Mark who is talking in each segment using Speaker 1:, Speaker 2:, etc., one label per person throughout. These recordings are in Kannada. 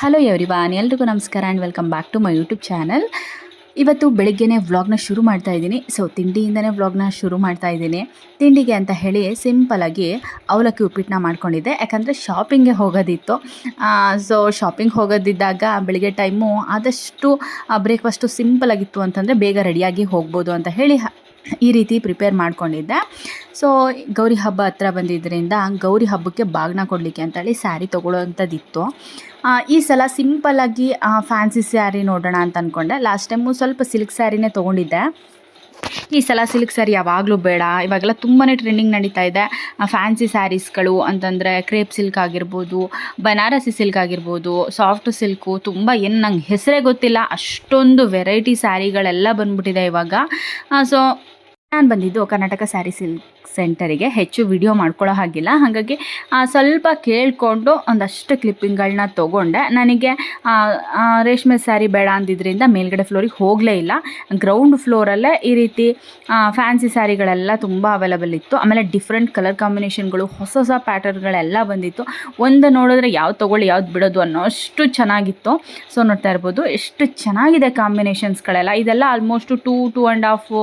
Speaker 1: ಹಲೋ ಎವ್ರಿವಾನ್ ಎಲ್ರಿಗೂ ನಮಸ್ಕಾರ and welcome back to my YouTube channel ಇವತ್ತು ಬೆಳಿಗ್ಗೆ ವ್ಲಾಗ್ನ ಶುರು ಮಾಡ್ತಾ ಇದ್ದೀನಿ. ಸೊ ತಿಂಡಿಯಿಂದನೇ ವ್ಲಾಗ್ನ ಶುರು ಮಾಡ್ತಾ ಇದ್ದೀನಿ. ತಿಂಡಿಗೆ ಅಂತ ಹೇಳಿ ಸಿಂಪಲಾಗಿ ಅವಲಕ್ಕಿ ಉಪ್ಪಿಟ್ಟನ್ನ ಮಾಡ್ಕೊಂಡಿದ್ದೆ. ಯಾಕಂದರೆ ಶಾಪಿಂಗ್ಗೆ ಹೋಗೋದಿತ್ತು. ಸೊ ಶಾಪಿಂಗ್ ಹೋಗೋದಿದ್ದಾಗ ಬೆಳಿಗ್ಗೆ ಟೈಮು ಆದಷ್ಟು ಬ್ರೇಕ್ಫಾಸ್ಟು ಸಿಂಪಲಾಗಿತ್ತು ಅಂತಂದರೆ ಬೇಗ ರೆಡಿಯಾಗಿ ಹೋಗ್ಬೋದು ಅಂತ ಹೇಳಿ ಈ ರೀತಿ ಪ್ರಿಪೇರ್ ಮಾಡ್ಕೊಂಡಿದ್ದೆ. ಸೊ ಗೌರಿ ಹಬ್ಬ ಹತ್ರ ಬಂದಿದ್ದರಿಂದ ಗೌರಿ ಹಬ್ಬಕ್ಕೆ ಬಾಗ್ನ ಕೊಡಲಿಕ್ಕೆ ಅಂತೇಳಿ ಸ್ಯಾರಿ ತೊಗೊಳ್ಳೋವಂಥದ್ದಿತ್ತು ಈ ಸಲ ಸಿಂಪಲ್ಲಾಗಿ ಫ್ಯಾನ್ಸಿ ಸ್ಯಾರಿ ನೋಡೋಣ ಅಂತ ಅಂದ್ಕೊಂಡೆ ಲಾಸ್ಟ್ ಟೈಮು ಸ್ವಲ್ಪ ಸಿಲ್ಕ್ ಸ್ಯಾರಿನೇ ತೊಗೊಂಡಿದ್ದೆ. ಈ ಸಲ ಸಿಲ್ಕ್ ಸ್ಯಾರಿ ಯಾವಾಗಲೂ ಬೇಡ. ಇವಾಗೆಲ್ಲ ತುಂಬಾ ಟ್ರೆಂಡಿಂಗ್ ನಡೀತಾ ಇದೆ. ಫ್ಯಾನ್ಸಿ ಸ್ಯಾರೀಸ್ಗಳು ಅಂತಂದರೆ ಕ್ರೇಪ್ ಸಿಲ್ಕ್ ಆಗಿರ್ಬೋದು, ಬನಾರಸಿ ಸಿಲ್ಕ್ ಆಗಿರ್ಬೋದು ಸಾಫ್ಟ್ ಸಿಲ್ಕು ತುಂಬ ಏನು ನಂಗೆ ಹೆಸರೇ ಗೊತ್ತಿಲ್ಲ. ಅಷ್ಟೊಂದು ವೆರೈಟಿ ಸ್ಯಾರಿಗಳೆಲ್ಲ ಬಂದ್ಬಿಟ್ಟಿದೆ ಇವಾಗ. ಸೊ ನಾನು ಬಂದಿದ್ದು ಕರ್ನಾಟಕ ಸ್ಯಾರಿ ಸಿಲ್ಕ್ ಸೆಂಟರಿಗೆ ಹೆಚ್ಚು ವಿಡಿಯೋ ಮಾಡ್ಕೊಳ್ಳೋ ಹಾಗಿಲ್ಲ. ಹಾಗಾಗಿ ಸ್ವಲ್ಪ ಕೇಳಿಕೊಂಡು ಒಂದಷ್ಟು ಕ್ಲಿಪ್ಪಿಂಗ್ಗಳನ್ನ ತೊಗೊಂಡೆ. ನನಗೆ ರೇಷ್ಮೆ ಸ್ಯಾರಿ ಬೇಡ ಅಂದಿದ್ದರಿಂದ ಮೇಲ್ಗಡೆ ಫ್ಲೋರಿಗೆ ಹೋಗಲೇ ಇಲ್ಲ. ಗ್ರೌಂಡ್ ಫ್ಲೋರಲ್ಲೇ ಈ ರೀತಿ ಫ್ಯಾನ್ಸಿ ಸ್ಯಾರಿಗಳೆಲ್ಲ ತುಂಬ ಅವೈಲಬಲ್ ಇತ್ತು. ಆಮೇಲೆ ಡಿಫ್ರೆಂಟ್ ಕಲರ್ ಕಾಂಬಿನೇಷನ್ಗಳು ಹೊಸ ಹೊಸ ಪ್ಯಾಟರ್ನ್ಗಳೆಲ್ಲ ಬಂದಿತ್ತು. ಒಂದು ನೋಡಿದ್ರೆ ಯಾವ್ದು ತೊಗೊಳ್ಳಿ, ಯಾವ್ದು ಬಿಡೋದು ಅನ್ನೋ ಅಷ್ಟು ಚೆನ್ನಾಗಿತ್ತು. ಸೊ, ನೋಡ್ತಾ ಇರ್ಬೋದು, ಎಷ್ಟು ಚೆನ್ನಾಗಿದೆ ಕಾಂಬಿನೇಷನ್ಸ್ಗಳೆಲ್ಲ ಇದೆಲ್ಲ almost two two and half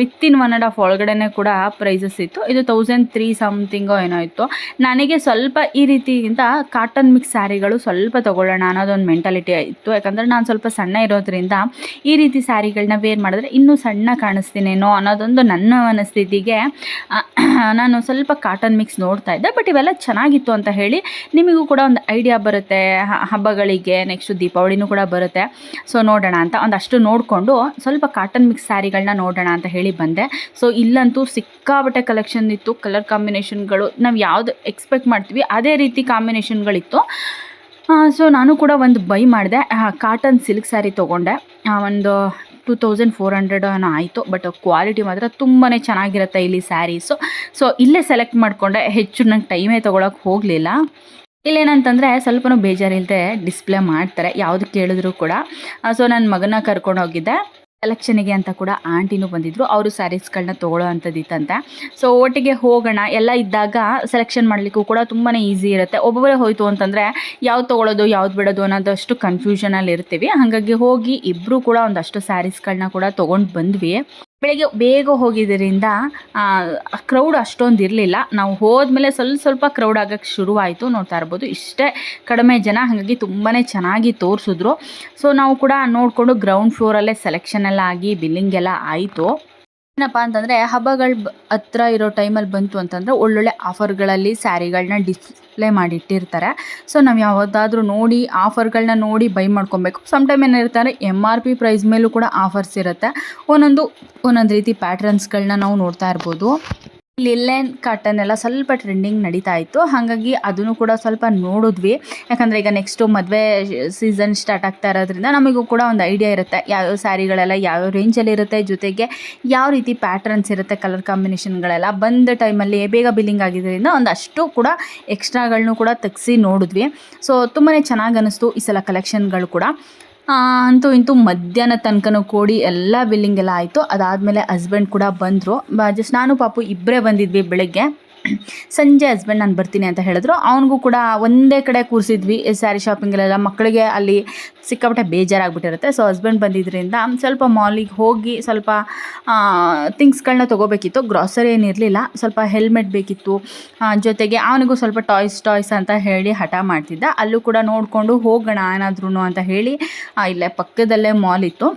Speaker 1: within one and half ಒಳಗಡೆ ಕೂಡ ಪ್ರೈಸಸ್ ಇತ್ತು. ಇದು ತೌಸಂಡ್ ತ್ರೀ ಸಮಥಿಂಗೋ ಏನೋ ಇತ್ತು. ನನಗೆ ಸ್ವಲ್ಪ ಈ ರೀತಿಗಿಂತ ಕಾಟನ್ ಮಿಕ್ಸ್ ಸ್ಯಾರಿಗಳು ಸ್ವಲ್ಪ ತೊಗೊಳ್ಳೋಣ ಅನ್ನೋದೊಂದು ಮೆಂಟಾಲಿಟಿ ಇತ್ತು. ಯಾಕಂದರೆ ನಾನು ಸ್ವಲ್ಪ ಸಣ್ಣ ಇರೋದ್ರಿಂದ ಈ ರೀತಿ ಸ್ಯಾರಿಗಳನ್ನ ವೇರ್ ಮಾಡಿದ್ರೆ ಇನ್ನೂ ಸಣ್ಣ ಕಾಣಿಸ್ತೀನೇನೋ ಅನ್ನೋದೊಂದು ನನ್ನ ಮನಸ್ಥಿತಿಗೆ ನಾನು ಸ್ವಲ್ಪ ಕಾಟನ್ ಮಿಕ್ಸ್ ನೋಡ್ತಾ ಇದ್ದೆ. ಬಟ್ ಇವೆಲ್ಲ ಚೆನ್ನಾಗಿತ್ತು ಅಂತ ಹೇಳಿ ನಿಮಗೂ ಕೂಡ ಒಂದು ಐಡಿಯಾ ಬರುತ್ತೆ. ಹಬ್ಬಗಳಿಗೆ ನೆಕ್ಸ್ಟ್ ದೀಪಾವಳಿನೂ ಕೂಡ ಬರುತ್ತೆ. ಸೊ ನೋಡೋಣ ಅಂತ ಒಂದಷ್ಟು ನೋಡಿಕೊಂಡು ಸ್ವಲ್ಪ ಕಾಟನ್ ಮಿಕ್ಸ್ ಸ್ಯಾರಿಗಳನ್ನ ನೋಡೋಣ ಅಂತ ಹೇಳಿ ಬಂದೆ. ಸೊ ಇಲ್ಲಂತೂ ಸಿಕ್ಕಾಬಟ್ಟೆ ಕಲೆಕ್ಷನ್ ಇತ್ತು ಕಲರ್ ಕಾಂಬಿನೇಷನ್ಗಳು ನಾವು ಯಾವುದು ಎಕ್ಸ್ಪೆಕ್ಟ್ ಮಾಡ್ತೀವಿ, ಅದೇ ರೀತಿ ಕಾಂಬಿನೇಷನ್ಗಳಿತ್ತು ಸೊ ನಾನು ಕೂಡ ಒಂದು ಬೈ ಮಾಡಿದೆ ಕಾಟನ್ ಸಿಲ್ಕ್ ಸ್ಯಾರಿ ತೊಗೊಂಡೆ. ಒಂದು ಟೂ ತೌಸಂಡ್ ಫೋರ್ ಹಂಡ್ರೆಡ್ ಆಯಿತು ಬಟ್ ಕ್ವಾಲಿಟಿ ಮಾತ್ರ ತುಂಬಾ ಚೆನ್ನಾಗಿರುತ್ತೆ ಇಲ್ಲಿ ಸ್ಯಾರೀಸು ಸೊ ಇಲ್ಲೇ ಸೆಲೆಕ್ಟ್ ಮಾಡಿಕೊಂಡೆ, ಹೆಚ್ಚು ನಂಗೆ ಟೈಮೇ ತೊಗೊಳಕ್ಕೆ ಹೋಗಲಿಲ್ಲ. ಇಲ್ಲೇನಂತಂದರೆ ಸ್ವಲ್ಪನೂ ಬೇಜಾರಿಲ್ಲದೆ ಡಿಸ್ಪ್ಲೇ ಮಾಡ್ತಾರೆ, ಯಾವುದು ಕೇಳಿದ್ರು ಕೂಡ. ಸೊ ನನ್ನ ಮಗನ ಕರ್ಕೊಂಡು ಹೋಗಿದ್ದೆ. ಕಲೆಕ್ಷನಿಗೆ ಅಂತ ಕೂಡ ಆಂಟಿನೂ ಬಂದಿದ್ದರು ಅವರು ಸ್ಯಾರೀಸ್ಗಳನ್ನ ತೊಗೊಳ್ಳೋ ಅಂಥದ್ದಿತ್ತಂತೆ. ಸೊ ಒಟ್ಟಿಗೆ ಹೋಗೋಣ. ಎಲ್ಲ ಇದ್ದಾಗ ಸೆಲೆಕ್ಷನ್ ಮಾಡಲಿಕ್ಕೂ ಕೂಡ ತುಂಬಾ ಈಸಿ ಇರುತ್ತೆ. ಒಬ್ಬೊಬ್ಬರೇ ಹೋಯಿತು ಅಂತಂದರೆ ಯಾವ್ದು ತೊಗೊಳ್ಳೋದು ಯಾವ್ದು ಬಿಡೋದು ಅನ್ನೋದಷ್ಟು ಕನ್ಫ್ಯೂಷನಲ್ಲಿ ಇರ್ತೀವಿ ಹಾಗಾಗಿ ಹೋಗಿ ಇಬ್ಬರು ಕೂಡ ಒಂದಷ್ಟು ಸ್ಯಾರೀಸ್ಗಳನ್ನ ಕೂಡ ತೊಗೊಂಡು ಬಂದ್ವಿ. ಬೆಳಗ್ಗೆ ಬೇಗ ಹೋಗಿದ್ದರಿಂದ ಕ್ರೌಡ್ ಅಷ್ಟೊಂದು ಇರಲಿಲ್ಲ. ನಾವು ಹೋದ್ಮೇಲೆ ಸ್ವಲ್ಪ ಸ್ವಲ್ಪ ಕ್ರೌಡ್ ಆಗೋಕ್ಕೆ ಶುರುವಾಯಿತು. ನೋಡ್ತಾ ಇರ್ಬೋದು, ಇಷ್ಟೇ ಕಡಿಮೆ ಜನ ಹಾಗಾಗಿ ತುಂಬಾ ಚೆನ್ನಾಗಿ ತೋರಿಸಿದ್ರು. ಸೊ ನಾವು ಕೂಡ ನೋಡಿಕೊಂಡು ಗ್ರೌಂಡ್ ಫ್ಲೋರಲ್ಲೇ ಸೆಲೆಕ್ಷನ್ ಎಲ್ಲ ಆಗಿ ಬಿಲ್ಲಿಂಗ್ ಎಲ್ಲ ಆಯಿತು. ಏನಪ್ಪ ಅಂತಂದರೆ, ಹಬ್ಬಗಳು ಹತ್ರ ಇರೋ ಟೈಮಲ್ಲಿ ಬಂತು ಅಂತಂದರೆ, ಒಳ್ಳೊಳ್ಳೆ ಆಫರ್ಗಳಲ್ಲಿ ಸ್ಯಾರಿಗಳನ್ನ ಡಿಸ್ಪ್ಲೇ ಮಾಡಿ ಇಟ್ಟಿರ್ತಾರೆ ಸೊ ನಾವು ಯಾವುದಾದ್ರೂ ನೋಡಿ ಆಫರ್ಗಳನ್ನ ನೋಡಿ ಬೈ ಮಾಡ್ಕೊಬೇಕು. ಸಮ್ ಟೈಮ್ ಏನಿರ್ತಾರೆ ಎಂ ಆರ್ ಪಿ ಪ್ರೈಸ್ ಮೇಲೂ ಕೂಡ ಆಫರ್ಸ್ ಇರುತ್ತೆ. ಒಂದೊಂದು ಒಂದೊಂದು ರೀತಿ ಪ್ಯಾಟ್ರನ್ಸ್ಗಳನ್ನ ನಾವು ನೋಡ್ತಾ ಇರ್ಬೋದು. ಲಿಲ್ಲೆನ್ ಕಾಟನ್ ಎಲ್ಲ ಸ್ವಲ್ಪ ಟ್ರೆಂಡಿಂಗ್ ನಡೀತಾ ಇತ್ತು. ಹಾಗಾಗಿ ಅದನ್ನು ಕೂಡ ಸ್ವಲ್ಪ ನೋಡಿದ್ವಿ. ಯಾಕಂದರೆ ಈಗ ನೆಕ್ಸ್ಟು ಮದುವೆ ಸೀಸನ್ ಸ್ಟಾರ್ಟ್ ಆಗ್ತಾ ಇರೋದ್ರಿಂದ ನಮಗೂ ಕೂಡ ಒಂದು ಐಡಿಯಾ ಇರುತ್ತೆ. ಯಾವ್ಯಾವ ಸ್ಯಾರಿಗಳೆಲ್ಲ ಯಾವ್ಯಾವ ರೇಂಜಲ್ಲಿ ಇರುತ್ತೆ, ಜೊತೆಗೆ ಯಾವ ರೀತಿ ಪ್ಯಾಟ್ರನ್ಸ್ ಇರುತ್ತೆ ಕಲರ್ ಕಾಂಬಿನೇಷನ್ಗಳೆಲ್ಲ ಬಂದ ಟೈಮಲ್ಲಿ ಬೇಗ ಬಿಲ್ಲಿಂಗ್ ಆಗಿದ್ದರಿಂದ ಒಂದಷ್ಟು ಕೂಡ ಎಕ್ಸ್ಟ್ರಾಗಳನ್ನೂ ಕೂಡ ತೆಗೆಸಿ ನೋಡಿದ್ವಿ. ಸೊ ತುಂಬಾ ಚೆನ್ನಾಗಿ ಅನ್ನಿಸ್ತು ಈ ಸಲ ಕಲೆಕ್ಷನ್ಗಳು ಕೂಡ. ಅಂತೂ ಇಂತೂ ಮಧ್ಯಾಹ್ನ ತನಕನೂ ಕೂಡಿ ಎಲ್ಲ ಬಿಲ್ಲಿಂಗ್ ಎಲ್ಲ ಆಯಿತು. ಅದಾದಮೇಲೆ ಹಸ್ಬೆಂಡ್ ಕೂಡ ಬಂದರು. ಜಸ್ಟ್ ನಾನು ಪಾಪು ಇಬ್ಬರೇ ಬಂದಿದ್ವಿ ಬೆಳಗ್ಗೆ. ಸಂಜೆ ಹಸ್ಬೆಂಡ್ ನಾನು ಬರ್ತೀನಿ ಅಂತ ಹೇಳಿದ್ರು. ಅವನಿಗೂ ಕೂಡ ಒಂದೇ ಕಡೆ ಕೂರಿಸಿದ್ವಿ. ಸ್ಯಾರಿ ಶಾಪಿಂಗಲ್ಲೆಲ್ಲ ಮಕ್ಕಳಿಗೆ ಅಲ್ಲಿ ಸಿಕ್ಕಾಪಟ್ಟೆ ಬೇಜಾರಾಗ್ಬಿಟ್ಟಿರುತ್ತೆ. ಸೊ ಹಸ್ಬೆಂಡ್ ಬಂದಿದ್ದರಿಂದ ಸ್ವಲ್ಪ ಮಾಲಿಗೆ ಹೋಗಿ ಸ್ವಲ್ಪ ಥಿಂಗ್ಸ್ಗಳನ್ನ ತೊಗೋಬೇಕಿತ್ತು. ಗ್ರಾಸರಿ ಏನಿರಲಿಲ್ಲ ಸ್ವಲ್ಪ ಹೆಲ್ಮೆಟ್ ಬೇಕಿತ್ತು. ಜೊತೆಗೆ ಅವನಿಗೂ ಸ್ವಲ್ಪ ಟಾಯ್ಸ್ ಟಾಯ್ಸ್ ಅಂತ ಹೇಳಿ ಹಠ ಮಾಡ್ತಿದ್ದ. ಅಲ್ಲೂ ಕೂಡ ನೋಡಿಕೊಂಡು ಹೋಗೋಣ ಏನಾದ್ರೂ ಅಂತ ಹೇಳಿ ಇಲ್ಲೇ ಪಕ್ಕದಲ್ಲೇ ಮಾಲ್ ಇತ್ತು.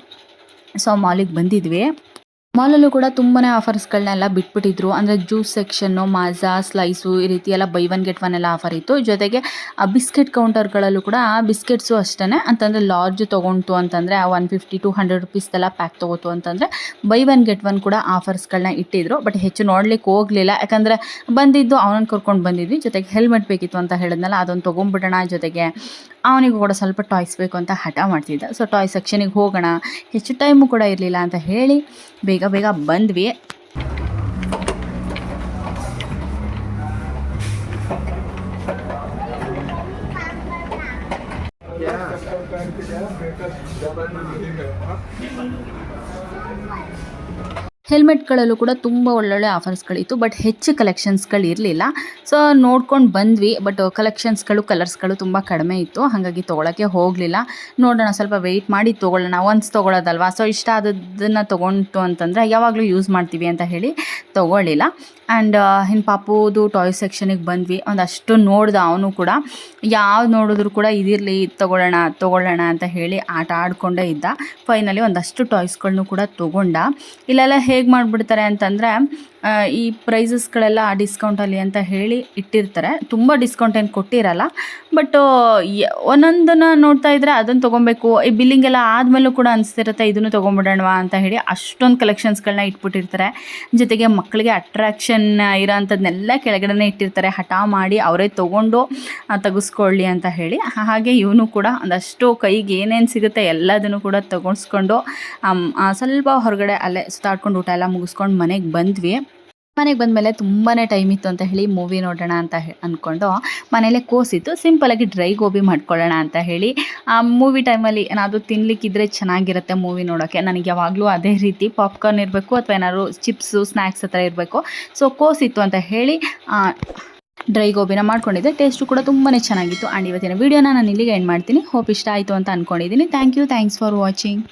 Speaker 1: ಸೊ ಮಾಲಿಗೆ ಬಂದಿದ್ವಿ. ಮಾಲಲ್ಲೂ ಕೂಡ ತುಂಬಾ ಆಫರ್ಸ್ಗಳನ್ನೆಲ್ಲ ಬಿಟ್ಬಿಟ್ಟಿದ್ರು. ಅಂದರೆ ಜ್ಯೂಸ್ ಸೆಕ್ಷನ್ನು ಮಾಜಾ, ಸ್ಲೈಸು ಈ ರೀತಿ ಎಲ್ಲ ಬೈ ಒನ್ ಗೆಟ್ ಒನ್ ಎಲ್ಲ ಆಫರ್ ಇತ್ತು. ಜೊತೆಗೆ ಆ ಬಿಸ್ಕೆಟ್ ಕೌಂಟರ್ಗಳಲ್ಲೂ ಕೂಡ ಆ ಬಿಸ್ಕೆಟ್ಸು ಅಷ್ಟೇ ಅಂತಂದರೆ ಲಾರ್ಜ್ ತೊಗೊಂತು ಅಂತಂದರೆ ಆ ಒನ್ ಫಿಫ್ಟಿ, ಟು ಹಂಡ್ರೆಡ್ ರುಪೀಸ್ದೆಲ್ಲ ಪ್ಯಾಕ್ ತೊಗೋತು ಅಂತಂದರೆ ಬೈ ಒನ್ ಗೆಟ್ ಒನ್ ಕೂಡ ಆಫರ್ಸ್ಗಳನ್ನ ಇಟ್ಟಿದ್ರು. ಬಟ್ ಹೆಚ್ಚು ನೋಡ್ಲಿಕ್ಕೆ ಹೋಗಲಿಲ್ಲ. ಯಾಕಂದರೆ ಬಂದಿದ್ದು ಅವನನ್ನು ಕರ್ಕೊಂಡು ಬಂದಿದ್ವಿ. ಜೊತೆಗೆ ಹೆಲ್ಮೆಟ್ ಬೇಕಿತ್ತು ಅಂತ ಹೇಳಿದ್ನಲ್ಲ ಅದೊಂದು ತೊಗೊಂಡ್ಬಿಡೋಣ. ಜೊತೆಗೆ ಅವನಿಗೂ ಕೂಡ ಸ್ವಲ್ಪ ಟಾಯ್ಸ್ ಬೇಕು ಅಂತ ಹಠ ಮಾಡ್ತಿದ್ದ. ಸೊ ಟಾಯ್ ಸೆಕ್ಷನಿಗೆ ಹೋಗೋಣ. ಹೆಚ್ಚು ಟೈಮು ಕೂಡ ಇರಲಿಲ್ಲ ಅಂತ ಹೇಳಿ ಬೇಗ ಬೇಗ ಬಂದ್ವಿ. ಹೆಲ್ಮೆಟ್ಗಳಲ್ಲೂ ಕೂಡ ತುಂಬ ಒಳ್ಳೊಳ್ಳೆ ಆಫರ್ಸ್ಗಳಿತ್ತು, ಬಟ್ ಹೆಚ್ಚು ಕಲೆಕ್ಷನ್ಸ್ಗಳು ಇರಲಿಲ್ಲ. ಸೊ, ನೋಡ್ಕೊಂಡು ಬಂದ್ವಿ, ಬಟ್ ಕಲೆಕ್ಷನ್ಸ್ಗಳು, ಕಲರ್ಸ್ಗಳು ತುಂಬ ಕಡಿಮೆ ಇತ್ತು, ಹಾಗಾಗಿ ತೊಗೊಳಕ್ಕೆ ಹೋಗಲಿಲ್ಲ. ನೋಡೋಣ, ಸ್ವಲ್ಪ ವೆಯ್ಟ್ ಮಾಡಿ ತೊಗೊಳ್ಳೋಣ ಒನ್ಸ್ ತೊಗೊಳೋದಲ್ವಾ? ಸೊ, ಇಷ್ಟ ಆದದ್ದನ್ನು ತೊಗೊಂಡು ಅಂತಂದರೆ, ಯಾವಾಗಲೂ ಯೂಸ್ ಮಾಡ್ತೀವಿ ಅಂತ ಹೇಳಿ ತೊಗೊಳ್ಳಿಲ್ಲ. ಆ್ಯಂಡ್ ಇನ್ನು ಪಾಪುದು ಟಾಯ್ ಸೆಕ್ಷನಿಗೆ ಬಂದ್ವಿ, ಒಂದಷ್ಟು ನೋಡ್ದ ಅವನು ಕೂಡ. ಯಾವ್ದು ನೋಡಿದ್ರು ಕೂಡ ಇದಿರಲಿ ಇದು ತೊಗೊಳ್ಳೋಣ ತೊಗೊಳ್ಳೋಣ ಅಂತ ಹೇಳಿ ಆಟ ಆಡ್ಕೊಂಡೇ ಇದ್ದ. ಫೈನಲಿ ಒಂದಷ್ಟು ಟಾಯ್ಸ್ಗಳನ್ನೂ ಕೂಡ ತೊಗೊಂಡ. ಇಲ್ಲೆಲ್ಲ ಹೇಗೆ ಮಾಡಿಬಿಡ್ತಾರೆ ಅಂತಂದರೆ ಈ ಪ್ರೈಸಸ್ಗಳೆಲ್ಲ ಡಿಸ್ಕೌಂಟಲ್ಲಿ ಅಂತ ಹೇಳಿ ಇಟ್ಟಿರ್ತಾರೆ. ತುಂಬ ಡಿಸ್ಕೌಂಟ್ ಏನು ಕೊಟ್ಟಿರಲ್ಲ. ಬಟ್ ಒಂದೊಂದನ್ನು ನೋಡ್ತಾ ಇದ್ದರೆ ಅದನ್ನು ತೊಗೊಬೇಕು. ಈ ಬಿಲ್ಲಿಂಗ್ ಎಲ್ಲ ಆದಮೇಲೂ ಕೂಡ ಅನಿಸ್ತಿರುತ್ತೆ, ಇದನ್ನು ತೊಗೊಂಬಿಡೋಣವಾ ಅಂತ ಹೇಳಿ ಅಷ್ಟೊಂದು ಕಲೆಕ್ಷನ್ಸ್ಗಳನ್ನ ಇಟ್ಬಿಟ್ಟಿರ್ತಾರೆ. ಜೊತೆಗೆ ಮಕ್ಕಳಿಗೆ ಅಟ್ರಾಕ್ಷನ್ ಇರೋ ಅಂಥದ್ದನ್ನೆಲ್ಲ ಕೆಳಗಡೆನೇ ಇಟ್ಟಿರ್ತಾರೆ. ಹಠ ಮಾಡಿ ಅವರೇ ತೊಗೊಂಡು ತೆಗೆಸ್ಕೊಳ್ಳಿ ಅಂತ ಹೇಳಿ. ಹಾಗೆ ಇವನು ಕೂಡ ಒಂದಷ್ಟು ಕೈಗೆ ಏನೇನು ಸಿಗುತ್ತೆ ಎಲ್ಲದನ್ನು ಕೂಡ ತಗೊಳ್ಸ್ಕೊಂಡು ಸ್ವಲ್ಪ ಹೊರಗಡೆ ಅಲ್ಲೇ ಸುತ್ತಾಡ್ಕೊಂಡು ಊಟ ಎಲ್ಲ ಮುಗಿಸ್ಕೊಂಡು ಮನೆಗೆ ಬಂದ್ವಿ. ಮನೆಗೆ ಬಂದಮೇಲೆ ತುಂಬಾ ಟೈಮ್ ಇತ್ತು ಅಂತ ಹೇಳಿ ಮೂವಿ ನೋಡೋಣ ಅಂತ ಹೇ ಅಂದ್ಕೊಂಡು ಮನೇಲೆ ಕೋಸಿತ್ತು ಸಿಂಪಲಾಗಿ ಡ್ರೈ ಗೋಬಿ ಮಾಡ್ಕೊಳ್ಳೋಣ ಅಂತ ಹೇಳಿ. ಆ ಮೂವಿ ಟೈಮಲ್ಲಿ ಏನಾದರೂ ತಿನ್ಲಿಕ್ಕಿದ್ರೆ ಚೆನ್ನಾಗಿರುತ್ತೆ ಮೂವಿ ನೋಡೋಕ್ಕೆ ನನಗೆ ಯಾವಾಗಲೂ ಅದೇ ರೀತಿ ಪಾಪ್ಕಾರ್ನ್ ಇರಬೇಕು ಅಥವಾ ಏನಾದ್ರು ಚಿಪ್ಸು ಸ್ನ್ಯಾಕ್ಸ್ ಹತ್ರ ಇರಬೇಕು. ಸೊ ಕೋಸಿತ್ತು ಅಂತ ಹೇಳಿ ಡ್ರೈ ಗೋಬಿನ ಮಾಡ್ಕೊಂಡಿದ್ದೆ. ಟೇಸ್ಟು ಕೂಡ ತುಂಬಾ ಚೆನ್ನಾಗಿತ್ತು. ಆ್ಯಂಡ್ ಇವತ್ತಿನ ವೀಡಿಯೋನ ನಾನು ಇಲ್ಲಿಗೆ ಎಂಡ್ ಮಾಡ್ತೀನಿ. ಹೋಪ್ ಇಷ್ಟ ಆಯಿತು ಅಂತ ಅಂದ್ಕೊಂಡಿದ್ದೀನಿ thank you thanks for watching